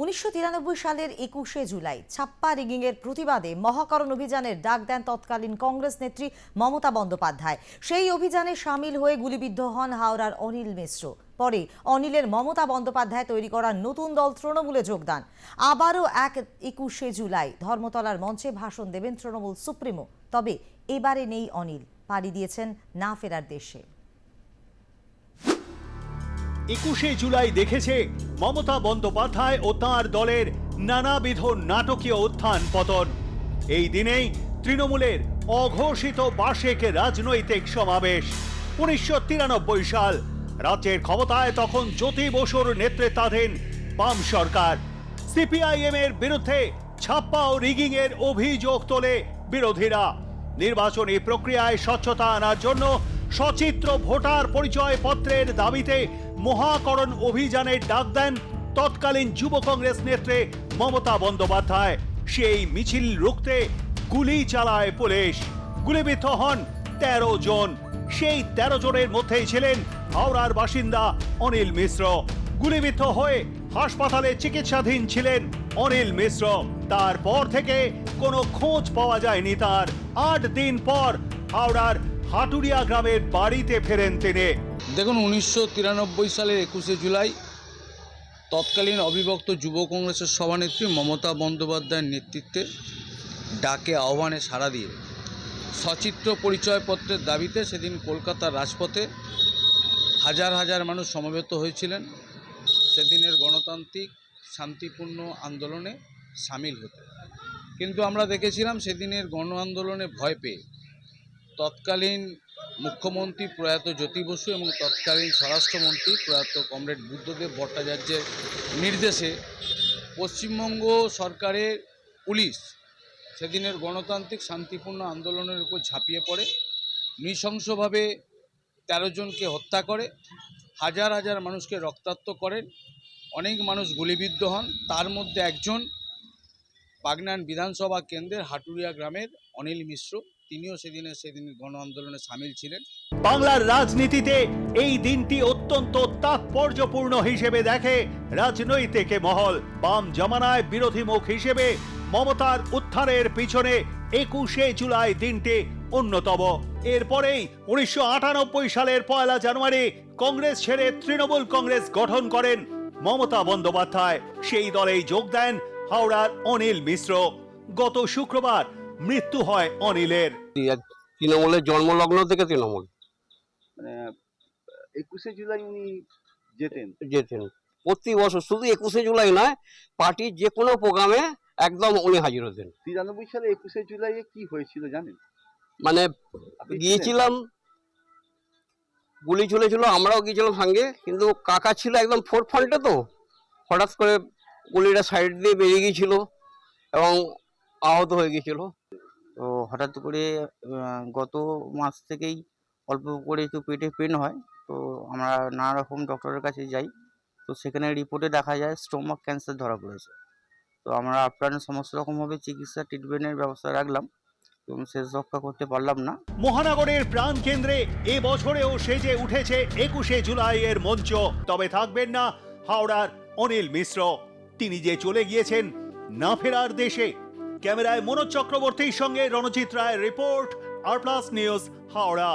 উনিশশো তিরানব্বই সালের একুশে জুলাই ছাপ্পা রিগিংয়ের প্রতিবাদে মহাকরণ অভিযানের ডাক দেন তৎকালীন কংগ্রেস নেত্রী মমতা বন্দ্যোপাধ্যায়। সেই অভিযানে সামিল হয়ে গুলিবিদ্ধ হন হাওড়ার অনিল মিশ্র। পরে অনিলের মমতা বন্দ্যোপাধ্যায় তৈরি করা নতুন দল তৃণমূলে যোগদান আবারও এক একুশে জুলাই ধর্মতলার মঞ্চে ভাষণ দেবেন তৃণমূল সুপ্রিমো। তবে এবারে নেই অনিল। পাড়ি দিয়েছেন না ফেরার দেশে। একুশে জুলাই দেখেছে মমতা বন্দ্যোপাধ্যায় ও তাঁর দলের নানাবিধ নাটকীয় উত্থান পতন। এই দিনেই তৃণমূলের অঘোষিত বার্ষিক রাজনৈতিক সমাবেশ। উনিশশো তিরানব্বই সাল, রাজ্যের ক্ষমতায় তখন জ্যোতি বসুর নেতৃত্বাধীন বাম সরকার। সিপিআইএম এর বিরুদ্ধে ছাপ্পা ও রিগিং এর অভিযোগ তোলে বিরোধীরা। নির্বাচনী প্রক্রিয়ায় স্বচ্ছতা আনার জন্য সচিত্র ভোটার পরিচয় পত্রের দাবিতে মহাকরণ অভিযানের ডাক দেন তৎকালীন যুব কংগ্রেস নেত্রী মমতা বন্দ্যোপাধ্যায়। সেই মিছিল রুখতে গুলি চালায় পুলিশ। গুলিবিদ্ধ হন তেরো জন। সেই তেরো জনের মধ্যেই ছিলেন হাওড়ার বাসিন্দা অনিল মিশ্র। গুলিবিদ্ধ হয়ে হাসপাতালে চিকিৎসাধীন ছিলেন অনিল মিশ্র। তারপর থেকে কোনো খোঁজ পাওয়া যায়নি তার। আট দিন পর হাওড়ার হাটুরিয়া গ্রামের বাড়িতে ফেরেন তিনি। দেখুন, উনিশশো তিরানব্বই সালের একুশে জুলাই তৎকালীন অবিভক্ত যুব কংগ্রেসের সভানেত্রী মমতা বন্দ্যোপাধ্যায়ের নেতৃত্বে ডাকে আহ্বানে সাড়া দিয়ে সচিত্র পরিচয়পত্রের দাবিতে সেদিন কলকাতার রাজপথে হাজার হাজার মানুষ সমবেত হয়েছিলেন। সেদিনের গণতান্ত্রিক শান্তিপূর্ণ আন্দোলনে সামিল হতে। কিন্তু আমরা দেখেছিলাম, সেদিনের গণ আন্দোলনে ভয় পেয়ে তৎকালীন মুখ্যমন্ত্রী প্রয়াত জ্যোতি বসু এবং তৎকালীন স্বরাষ্ট্রমন্ত্রী প্রয়াত কমরেড বুদ্ধদেব ভট্টাচার্যের নির্দেশে পশ্চিমবঙ্গ সরকারের পুলিশ সেদিনের গণতান্ত্রিক শান্তিপূর্ণ আন্দোলনের উপর ঝাঁপিয়ে পড়ে, নৃশংসভাবে তেরো জনকে হত্যা করে, হাজার হাজার মানুষকে রক্তাক্ত করেন, অনেক মানুষ গুলিবিদ্ধ হন, তার মধ্যে একজন বাগনান বিধানসভা কেন্দ্রের হাটুরিয়া গ্রামের অনিল মিশ্র। তিনিও সেদিনে, সেদিন গণ আন্দোলনে সামিল ছিলেন। বাংলার রাজনীতিতে এই দিনটি অত্যন্ত তাৎপর্যপূর্ণ হিসেবে দেখে রাজনৈতিক মহল। বাম জমানায় বিরোধী মুখ হিসেবে মমতার উত্থানের পিছনে একুশে জুলাই দিনটি অন্যতম। এরপরেই উনিশশো আটানব্বই সালের পয়লা জানুয়ারি কংগ্রেস ছেড়ে তৃণমূল কংগ্রেস গঠন করেন মমতা বন্দ্যোপাধ্যায়। সেই দলেই যোগ দেন হাওড়ার অনিল মিশ্র। গত শুক্রবার মৃত্যু হয় অনিলের। তৃণমূলের জন্মলগ্ন থেকে তৃণমূল। মানে একুশে জুলাই উনি যেতেন। যেতেন। প্রতি বছর শুধু একুশে জুলাই নয় পার্টির যে কোনো প্রোগ্রামে একদম উনি হাজির হতেন। তিরানব্বই সালে একুশে জুলাই কি হয়েছিল জানেন? মানে গিয়েছিলাম গুলি চলেছিল আমরাও গিয়েছিলাম সঙ্গে কিন্তু কাকা ছিল একদম ফোর ফ্রন্টে তো। হঠাৎ করে গুলিটা সাইড দিয়ে বেরিয়ে গিয়েছিল। এবং আহত হয়ে গিয়েছিল। তো হঠাৎ করে গত মাস থেকেই অল্প করে একটু পেটে পেন হয়। তো আমরা নানা রকম ডক্টরের কাছে যাই। তো সেখানে রিপোর্টে দেখা যায় স্টোমাক ক্যান্সার ধরা পড়েছে। তো আমরা আপ্রাণ সমস্ত রকমভাবে চিকিৎসা ট্রিটমেন্টের ব্যবস্থা রাখলাম এবং শেষ রক্ষা করতে পারলাম না। মহানগরের প্রাণ কেন্দ্রে এ বছরেও সেজে উঠেছে একুশে জুলাই এর মঞ্চ। তবে থাকবেন না হাওড়ার অনিল মিশ্র। তিনি যে চলে গিয়েছেন না ফেরার দেশে ক্যামেরায় মনোজ চক্রবর্তীর সঙ্গে Ranajit Roy report R plus news Howrah.